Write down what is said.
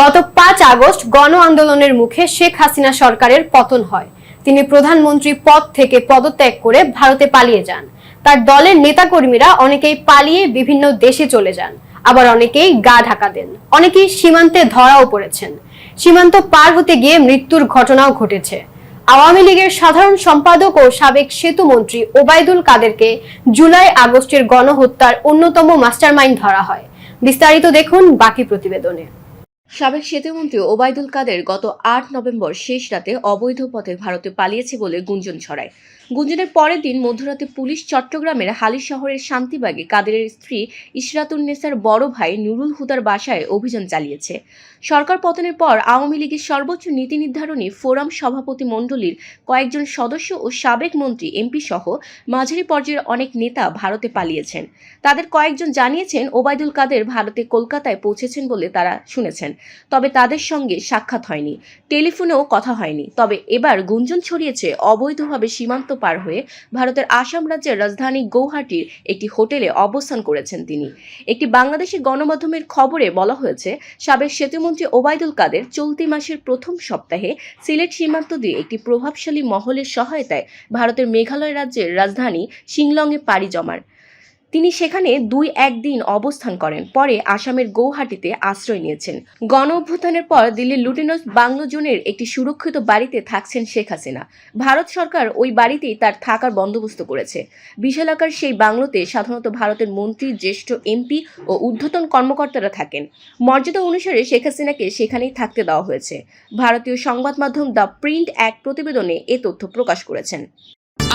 গত পাঁচ আগস্ট গণ আন্দোলনের মুখে শেখ হাসিনা সরকারের পতন হয়। তিনি প্রধানমন্ত্রী পদ থেকে পদত্যাগ করে ভারতে পালিয়ে যান। তার দলের নেতাকর্মীরা অনেকেই পালিয়ে বিভিন্ন দেশে চলে যান। আবার অনেকেই গা ঢাকা দেন। অনেকেই সীমান্তে ধরাও পড়েছেন। সীমান্ত পার হতে গিয়ে মৃত্যুর ঘটনাও ঘটেছে। আওয়ামী লীগের সাধারণ সম্পাদক ও সাবেক সেতু মন্ত্রী ওবায়দুল কাদেরকে জুলাই আগস্টের গণহত্যার অন্যতম মাস্টারমাইন্ড ধরা হয়। বিস্তারিত দেখুন বাকি প্রতিবেদনে। সাবেক সেতুমন্ত্রী ওবায়দুল কাদের গত আট নভেম্বর শেষ রাতে অবৈধ পথে ভারতে পালিয়েছে বলে গুঞ্জন ছড়ায়। গুঞ্জনের পরের দিন মধ্যরাতে পুলিশ চট্টগ্রামের হালি শহরের শান্তিবাগে কাদেরের স্ত্রী ইশরাতুন্নেসার বড় ভাই নুরুল হুদার বাসায় অভিযান চালিয়েছে। সরকার পতনের পর আওয়ামী লীগের সর্বোচ্চ নীতি নির্ধারণী ফোরাম সভাপতি মণ্ডলীর কয়েকজন সদস্য ও সাবেক মন্ত্রী, এমপি সহ মাঝারি পর্যায়ের অনেক নেতা ভারতে পালিয়েছেন। তাদের কয়েকজন জানিয়েছেন, ওবায়দুল কাদের ভারতে কলকাতায় পৌঁছেছেন বলে তারা শুনেছেন। তবে তাদের সঙ্গে সাক্ষাৎ হয়নি। টেলিফোনেও কথা হয়নি। তবে এবার গুঞ্জন ছড়িয়েছে অবৈধভাবে সীমান্ত পার হয়ে ভারতের আসাম রাজ্যের রাজধানী গৌহাটির একটি হোটেলে অবস্থান করেছেন তিনি। একটি বাংলাদেশি গণমাধ্যমের খবরে বলা হয়েছে, সাবেক সেতুমন্ত্রী ওবায়দুল কাদের চলতি মাসের প্রথম সপ্তাহে সিলেট সীমান্ত দিয়ে একটি প্রভাবশালী মহলের সহায়তায় ভারতের মেঘালয় রাজ্যের রাজধানী শিংলংয়ে পাড়ি জমান। তিনি সেখানে দুই একদিন অবস্থান করেন, পরে আসামের গৌহাটিতে আশ্রয় নিয়েছেন। গণ অভ্যুত্থানের পর দিল্লির লুটিনস বাংলো জোনের একটি সুরক্ষিত বাড়িতে থাকছেন শেখ হাসিনা। ভারত সরকার ওই বাড়িতেই তার থাকার বন্দোবস্ত করেছে। বিশালাকার সেই বাংলোতে সাধারণত ভারতের মন্ত্রী, জ্যেষ্ঠ এমপি ও ঊর্ধ্বতন কর্মকর্তারা থাকেন। মর্যাদা অনুসারে শেখ হাসিনাকে সেখানেই থাকতে দেওয়া হয়েছে। ভারতীয় সংবাদ মাধ্যম দ্য প্রিন্ট এক প্রতিবেদনে এ তথ্য প্রকাশ করেছেন।